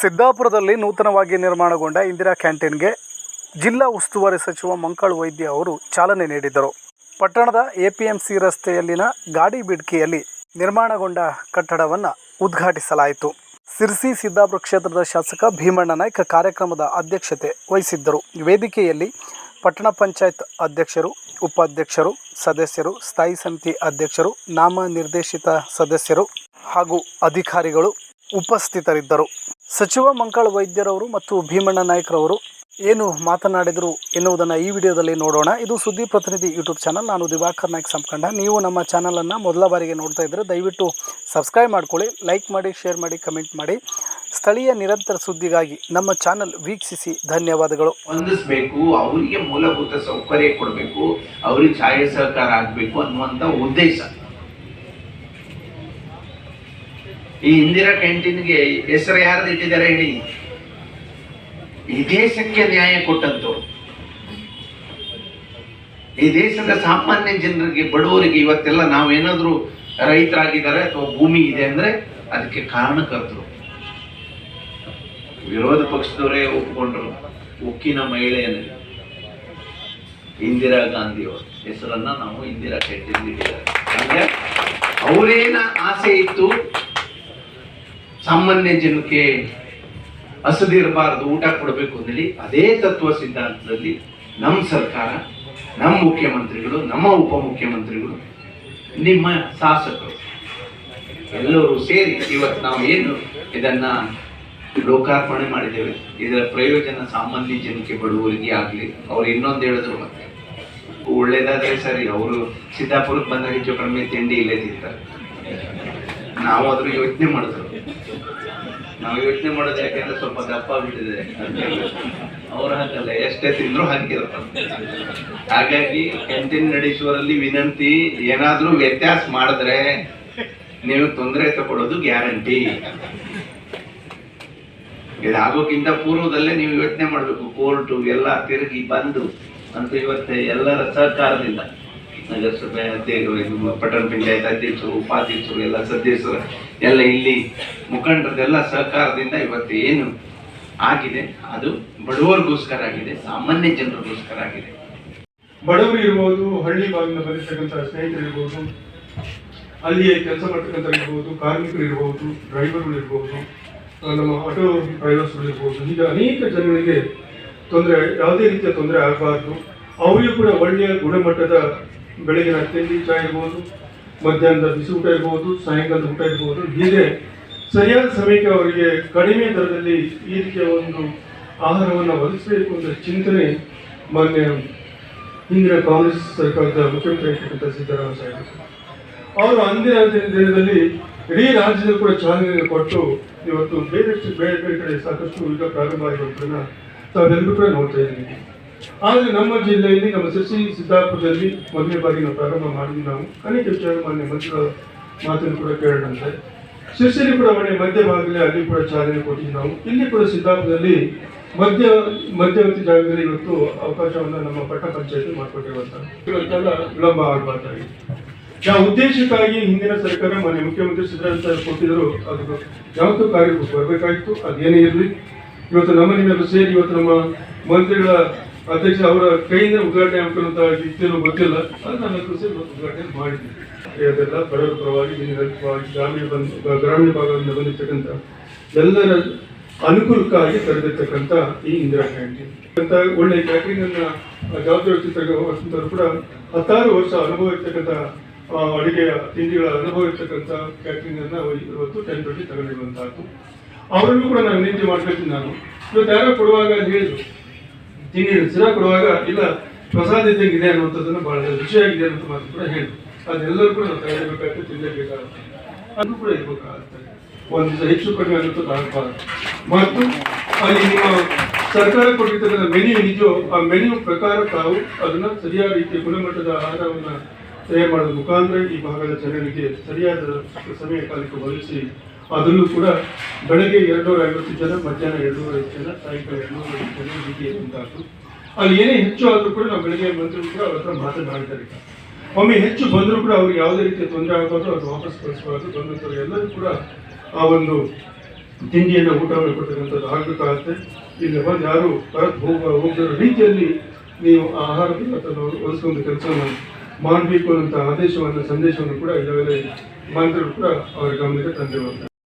ಸಿದ್ದಾಪುರದಲ್ಲಿ ನೂತನವಾಗಿ ನಿರ್ಮಾಣಗೊಂಡ ಇಂದಿರಾ ಕ್ಯಾಂಟೀನ್ಗೆ ಜಿಲ್ಲಾ ಉಸ್ತುವಾರಿ ಸಚಿವ ಮಂಕಳ್ ವೈದ್ಯ ಅವರು ಚಾಲನೆ ನೀಡಿದರು ಪಟ್ಟಣದ ಎಪಿಎಂಸಿ ರಸ್ತೆಯಲ್ಲಿನ ಗಾಡಿ ಬಿಡ್ಕಿಯಲ್ಲಿ ನಿರ್ಮಾಣಗೊಂಡ ಕಟ್ಟಡವನ್ನು ಉದ್ಘಾಟಿಸಲಾಯಿತು. ಸಿರ್ಸಿ ಸಿದ್ದಾಪುರ ಕ್ಷೇತ್ರದ ಶಾಸಕ ಭೀಮಣ್ಣ ನಾಯ್ಕ ಕಾರ್ಯಕ್ರಮದ ಅಧ್ಯಕ್ಷತೆ ವಹಿಸಿದ್ದರು. ವೇದಿಕೆಯಲ್ಲಿ ಪಟ್ಟಣ ಪಂಚಾಯತ್ ಅಧ್ಯಕ್ಷರು, ಉಪಾಧ್ಯಕ್ಷರು, ಸದಸ್ಯರು, ಸ್ಥಾಯಿ ಸಮಿತಿ ಅಧ್ಯಕ್ಷರು, ನಾಮನಿರ್ದೇಶಿತ ಸದಸ್ಯರು ಹಾಗೂ ಅಧಿಕಾರಿಗಳು ಉಪಸ್ಥಿತರಿದ್ದರು. ಸಚಿವ ಮಂಕಾಳ ವೈದ್ಯರವರು ಮತ್ತು ಭೀಮಣ್ಣ ನಾಯ್ಕರವರು ಏನು ಮಾತನಾಡಿದರು ಎನ್ನುವುದನ್ನು ಈ ವಿಡಿಯೋದಲ್ಲಿ ನೋಡೋಣ. ಇದು ಸುದ್ದಿ ಪ್ರತಿನಿಧಿ ಯೂಟ್ಯೂಬ್ ಚಾನಲ್. ನಾನು ದಿವಾಕರ್ ನಾಯ್ಕ ಸಂಕಂಡ. ನೀವು ನಮ್ಮ ಚಾನಲನ್ನು ಮೊದಲ ಬಾರಿಗೆ ನೋಡ್ತಾ ಇದ್ದರೆ ದಯವಿಟ್ಟು ಸಬ್ಸ್ಕ್ರೈಬ್ ಮಾಡ್ಕೊಳ್ಳಿ, ಲೈಕ್ ಮಾಡಿ, ಶೇರ್ ಮಾಡಿ, ಕಮೆಂಟ್ ಮಾಡಿ. ಸ್ಥಳೀಯ ನಿರಂತರ ಸುದ್ದಿಗಾಗಿ ನಮ್ಮ ಚಾನಲ್ ವೀಕ್ಷಿಸಿ. ಧನ್ಯವಾದಗಳು. ಹೊಂದಿಸಬೇಕು, ಅವರಿಗೆ ಮೂಲಭೂತ ಸೌಕರ್ಯ ಕೊಡಬೇಕು, ಅವರಿಗೆ ಸಹಾಯ ಸಹಕಾರ ಆಗಬೇಕು ಅನ್ನುವಂಥ ಉದ್ದೇಶ. ಈ ಇಂದಿರಾ ಕ್ಯಾಂಟೀನ್ಗೆ ಹೆಸರು ಯಾರ್ದು ಇಟ್ಟಿದ್ದಾರೆ ಹೇಳಿ? ಈ ದೇಶಕ್ಕೆ ನ್ಯಾಯ ಕೊಟ್ಟಂತು ಈ ದೇಶದ ಸಾಮಾನ್ಯ ಜನರಿಗೆ, ಬಡವರಿಗೆ ಇವತ್ತೆಲ್ಲ ನಾವೇನಾದ್ರೂ ರೈತರಾಗಿದ್ದಾರೆ ಅಥವಾ ಭೂಮಿ ಇದೆ ಅಂದ್ರೆ ಅದಕ್ಕೆ ಕಾರಣಕರ್ತರು. ವಿರೋಧ ಪಕ್ಷದವರೇ ಒಪ್ಪಿಕೊಂಡ್ರು ಉಕ್ಕಿನ ಮಹಿಳೆಯನ್ನು ಇಂದಿರಾ ಗಾಂಧಿ ಅವರ ಹೆಸರನ್ನ ನಾವು ಇಂದಿರಾ ಕ್ಯಾಂಟೀನ್ ಇಟ್ಟಿದ್ದಾರೆ. ಅವರೇನ ಆಸೆ ಇತ್ತು ಸಾಮಾನ್ಯ ಜನಕ್ಕೆ ಹಸದಿರಬಾರದು ಊಟ ಕೊಡಬೇಕು ಅಂತೇಳಿ ಅದೇ ತತ್ವ ಸಿದ್ಧಾಂತದಲ್ಲಿ ನಮ್ಮ ಸರ್ಕಾರ ನಮ್ಮ ಮುಖ್ಯಮಂತ್ರಿಗಳು, ನಮ್ಮ ಉಪಮುಖ್ಯಮಂತ್ರಿಗಳು, ನಿಮ್ಮ ಶಾಸಕರು ಎಲ್ಲರೂ ಸೇರಿ ಇವತ್ತು ನಾವು ಏನು ಇದನ್ನ ಲೋಕಾರ್ಪಣೆ ಮಾಡಿದ್ದೇವೆ, ಇದರ ಪ್ರಯೋಜನ ಸಾಮಾನ್ಯ ಜನಕ್ಕೆ ಬಡವರಿಗೆ ಆಗಲಿ. ಅವ್ರು ಇನ್ನೊಂದು ಹೇಳಿದ್ರು ಮತ್ತೆ. ಒಳ್ಳೇದಾದ್ರೆ ಸರಿ, ಅವರು ಸಿದ್ದಾಪುರಕ್ಕೆ ಬಂದಾಗ ಹೆಚ್ಚು ಕಡಿಮೆ ತಿಂಡಿ ಇಲ್ಲೇ ತಿಂತಾರೆ. ನಾವು ಅದ್ರ ಯೋಚನೆ ಮಾಡಿದ್ರು. ನಾವು ಯೋಚನೆ ಮಾಡೋದು ಯಾಕೆಂದ್ರೆ ಸ್ವಲ್ಪ ದಪ್ಪ ಬಿಟ್ಟಿದೆ ಅವ್ರ ಹಾಕಲ್ಲ, ಎಷ್ಟೇ ತಿಂದ್ರು ಹಾಕಿರ್ತಾರೆ ಹಾಗಾಗಿ ಕ್ಯಾಂಟೀನ್ ನಡೆಸುವರಲ್ಲಿ ವಿನಂತಿ, ಏನಾದ್ರೂ ವ್ಯತ್ಯಾಸ ಮಾಡಿದ್ರೆ ನೀವು ತೊಂದರೆ ತಗೊಳ್ಳೋದು ಗ್ಯಾರಂಟಿ. ಇದಾಗೋಕ್ಕಿಂತ ಪೂರ್ವದಲ್ಲೇ ನೀವು ಯೋಚನೆ ಮಾಡಬೇಕು, ಕೋರ್ಟು, ಎಲ್ಲ ತಿರುಗಿ ಬಂದು, ಅಂತ ಇವತ್ತೆ ಎಲ್ಲರ ಸಹಕಾರದಿಂದ. ನಗರಸಭೆ ಅಧ್ಯಕ್ಷರು ಪಟ್ಟಣ ಪಂಚಾಯತ್ ಅಧ್ಯಕ್ಷರು, ಉಪಾಧ್ಯಕ್ಷರು, ಎಲ್ಲ ಸದಸ್ಯರು, ಎಲ್ಲ ಇಲ್ಲಿ ಮುಖಂಡರದೆಲ್ಲ ಸಹಕಾರದಿಂದ ಇವತ್ತು ಏನು ಆಗಿದೆ, ಅದು ಬಡವರಿಗೋಸ್ಕರ ಆಗಿದೆ, ಸಾಮಾನ್ಯ ಜನರಿಗೋಸ್ಕರ ಆಗಿದೆ. ಬಡವರು ಇರ್ಬೋದು, ಹಳ್ಳಿ ಭಾಗದಿಂದ ಬಂದಿರ್ತಕ್ಕಂಥ ಸ್ನೇಹಿತರು ಇರ್ಬೋದು, ಅಲ್ಲಿಯೇ ಕೆಲಸ ಮಾಡ್ತಕ್ಕಂಥ ಇರ್ಬೋದು, ಕಾರ್ಮಿಕರು ಇರ್ಬೋದು, ಡ್ರೈವರ್ಗಳು ಇರ್ಬೋದು ನಮ್ಮ ಆಟೋ ಡ್ರೈವರ್ಸ್ಗಳು ಇರ್ಬೋದು, ಹೀಗೆ ಅನೇಕ ಜನಗಳಿಗೆ ತೊಂದರೆ, ಯಾವುದೇ ರೀತಿಯ ತೊಂದರೆ ಆಗಬಾರ್ದು. ಅವರಿಗೂ ಕೂಡ ಒಳ್ಳೆಯ ಗುಣಮಟ್ಟದ ಬೆಳಗಿನ ತಿಂಡಿ ಚಾ ಇರ್ಬೋದು, ಮಧ್ಯಾಹ್ನದ ಬಿಸಿ ಊಟ ಇರ್ಬೋದು, ಸಾಯಂಕಾಲದ ಊಟ ಇರ್ಬೋದು. ಹೀಗೆ ಸರಿಯಾದ ಸಮಯಕ್ಕೆ ಅವರಿಗೆ ಕಡಿಮೆ ದರದಲ್ಲಿ ಈ ರೀತಿಯ ಒಂದು ಆಹಾರವನ್ನು ಒದಗಿಸಬೇಕು ಅಂತ ಚಿಂತನೆ ಮಾನ್ಯ ಹಿಂದಿನ ಕಾಂಗ್ರೆಸ್ ಸರ್ಕಾರದ ಮುಖ್ಯಮಂತ್ರಿ ಆಗಿರ್ತಕ್ಕಂಥ ಸಿದ್ದರಾಮಯ್ಯ ಸಾಹೇಬರು. ಅವರು ಅಂದಿನ ದಿನದಲ್ಲಿ ಇಡೀ ರಾಜ್ಯದ ಕೂಡ ಚಾಲನೆ ಕೊಟ್ಟು ಇವತ್ತು ಬೇರೆ ಬೇರೆ ಬೇರೆ ಕಡೆ ಸಾಕಷ್ಟು ಈಗ ಪ್ರಾರಂಭ ಆಗಿರೋದನ್ನ ತಾವೆಲ್ಲರೂ ಕೂಡ ನೋಡ್ತಾ ಇದ್ದೀವಿ ಆದರೆ ನಮ್ಮ ಜಿಲ್ಲೆಯಲ್ಲಿ ನಮ್ಮ ಸಸಿ ಸಿದ್ದಾಪುರದಲ್ಲಿ ಮೊದಲನೇ ಬಾರಿ ನಾವು ಪ್ರಾರಂಭ ಮಾಡಿದ್ವಿ ನಾವು. ಅನೇಕ ವಿಚಾರ ಮಾನ್ಯ ಮಂತ್ರಿಗಳ ಮಾತನ್ನು ಕೂಡ ಕೇಳಿದಂತೆ ಶಿರ್ಸಿಲಿ ಕೂಡ ಮನೆ ಮಧ್ಯಭಾಗದಲ್ಲಿ ಅಲ್ಲಿ ಕೂಡ ಚಾಲನೆ ಕೊಟ್ಟಿದ್ವಿ ನಾವು. ಇಲ್ಲಿ ಕೂಡ ಸಿದ್ದಾಪುರದಲ್ಲಿ ಮಧ್ಯ, ಮಧ್ಯವರ್ತಿ ಜಾಗದಲ್ಲಿ ಇವತ್ತು ಅವಕಾಶವನ್ನು ನಮ್ಮ ಪಟ್ಟ ಪಂಚಾಯತ್ ಮಾಡಿಕೊಟ್ಟಿರುವಂತಹ ವಿಳಂಬ ಆಗಬಾರ್ದಾಗಿದೆ ಯಾವ ಉದ್ದೇಶಕ್ಕಾಗಿ ಹಿಂದಿನ ಸರ್ಕಾರ ಮಾನ್ಯ ಮುಖ್ಯಮಂತ್ರಿ ಸಿದ್ದರಾಮಯ್ಯ ಕೊಟ್ಟಿದ್ರು ಅದು ಯಾವತ್ತೂ ಕಾರ್ಯಕ್ಕೆ ಬರಬೇಕಾಗಿತ್ತು ಅದೇನೇ ಇರಲಿ. ಇವತ್ತು ನಮ್ಮ ನಿಮ್ಮೆಲ್ಲ ಸೇರಿ ಇವತ್ತು ನಮ್ಮ ಮಂತ್ರಿಗಳ ಅಧ್ಯಕ್ಷ, ಅವರ ಕೈಯಿಂದ ಉದ್ಘಾಟನೆ ಆಗ್ತಿರುವಂತಹ ಶಿಕ್ಷಣ ಗೊತ್ತಿಲ್ಲ. ಅದು ನನ್ನ ಕೃಷಿ ಉದ್ಘಾಟನೆ ಮಾಡಿದ್ವಿ. ಅದೆಲ್ಲ ಬಡವರ ಪರವಾಗಿ ಗ್ರಾಮೀಣ ಬಂದು, ಗ್ರಾಮೀಣ ಭಾಗದಿಂದ ಬಂದಿರ್ತಕ್ಕಂಥ ಎಲ್ಲರ ಅನುಕೂಲಕ್ಕಾಗಿ ತೆರೆದಿರ್ತಕ್ಕಂಥ ಈ ಇಂದಿರಾ ಕ್ಯಾಂಟೀನ್. ಅಂತ ಒಳ್ಳೆ ಕ್ಯಾಂಟೀನ್ ಅನ್ನ ಜವಾಬ್ದಾರಿ ವಹಿಸಿದ್ದವರು ಕೂಡ ಹತ್ತಾರು ವರ್ಷ ಅನುಭವ ಇರ್ತಕ್ಕಂಥ ಅಡುಗೆಯ ತಿಂಡಿಗಳ ಅನುಭವ ಇರ್ತಕ್ಕಂಥ ಕ್ಯಾಂಟೀನ್ ಅನ್ನ ಇವತ್ತು ಟೆನ್ ಟ್ವೆಂಟಿ ತಗೊಂಡಿರುವಂತಹದ್ದು ಅವರನ್ನು ಕೂಡ ನಾನು ನಿಂತಿ ಮಾಡ್ಕೊಳ್ತೀನಿ ನಾನು. ಇವತ್ತು ಯಾರೋ ಕೊಡುವಾಗ ಹೇಳಿದ್ರು. ತಿಂಡಿ ಸಿರಾ ಕೊಡುವಾಗ, ಇಲ್ಲ, ಪ್ರಸಾದ ಇದ್ದಂಗೆ ಇದೆ ಅನ್ನುವಂಥದ್ದನ್ನು ಬಹಳ ರುಚಿಯಾಗಿದೆ ಅಂತ ಮಾತು ಕೂಡ ಹೇಳಿ ಅದೆಲ್ಲರೂ ಕೂಡ ನಾವು ತಗೊಳ್ಬೇಕಾಗ್ತದೆ ತಿನ್ನಲೇಬೇಕಾಗುತ್ತೆ. ಅದು ಕೂಡ ಇರ್ಬೇಕಾಗುತ್ತೆ. ಒಂದು ದಿವಸ ಹೆಚ್ಚು ಕಡಿಮೆ ಆಗುತ್ತದೆ ಆಗಬಾರದು ಮತ್ತು ಅಲ್ಲಿ ನಿಮ್ಮ ಸರ್ಕಾರ ಕೊಟ್ಟಿರ್ತಕ್ಕಂಥ ಮೆನು ಏನಿದೆಯೋ, ಆ ಮೆನು ಪ್ರಕಾರ ತಾವು ಅದನ್ನ ಸರಿಯಾದ ರೀತಿಯ ಗುಣಮಟ್ಟದ ಆಹಾರವನ್ನು ತಯಾರು ಮಾಡೋದ್ರ ಮುಖಾಂತರ ಈ ಭಾಗದ ಜನರಿಗೆ ಸರಿಯಾದ ಸಮಯ ಕಾಲಕ್ಕೆ ಒದಗಿಸಿ ಅದರಲ್ಲೂ ಕೂಡ ಬೆಳಗ್ಗೆ ಎರಡ್ನೂರ ಐವತ್ತು ಜನ, ಮಧ್ಯಾಹ್ನ ಎರಡ್ನೂರ ಜನ, ಸಾಯಂಕಾಲ ಎರಡ್ನೂರ ಐವತ್ತು ಜನ ಹೀಗೆ ಇರುವಂತಹದ್ದು. ಅಲ್ಲಿ ಏನೇ ಹೆಚ್ಚು ಆದರೂ ಕೂಡ ನಾವು ಬೆಳಗ್ಗೆ ಬಂದರೂ ಕೂಡ ಅವ್ರ ಹತ್ರ ಮಾತನಾಡಿದ್ದಾರೆ ಈಗ. ಒಮ್ಮೆ ಹೆಚ್ಚು ಬಂದರೂ ಕೂಡ ಅವ್ರಿಗೆ ಯಾವುದೇ ರೀತಿಯ ತೊಂದರೆ ಆಗಬಾರ್ದು ಅದು ವಾಪಸ್ ಕಳಿಸಬಾರ್ದು ಬಂದಂಥವ್ರು ಎಲ್ಲರೂ ಕೂಡ ಆ ಒಂದು ತಿಂಡಿಯನ್ನು ಊಟವನ್ನು ಕೊಡ್ತಕ್ಕಂಥದ್ದು ಆಗಬೇಕಾಗತ್ತೆ ಇಲ್ಲಿ ಬಂದು ಯಾರು ಹೋಗ ಹೋಗಿರೋ ರೀತಿಯಲ್ಲಿ ನೀವು ಆಹಾರ ಪದಾರ್ಥವನ್ನು ಕೆಲಸ ಕೆಲಸವನ್ನು ಮಾಡಬೇಕು ಅನ್ನೋಂಥ ಆದೇಶವನ್ನು, ಸಂದೇಶವನ್ನು ಕೂಡ ಈಗಾಗಲೇ ಮಂತ್ರಿಗಳು ಕೂಡ ಅವರ ಗಮನಕ್ಕೆ ತಂದಿರುವಂಥ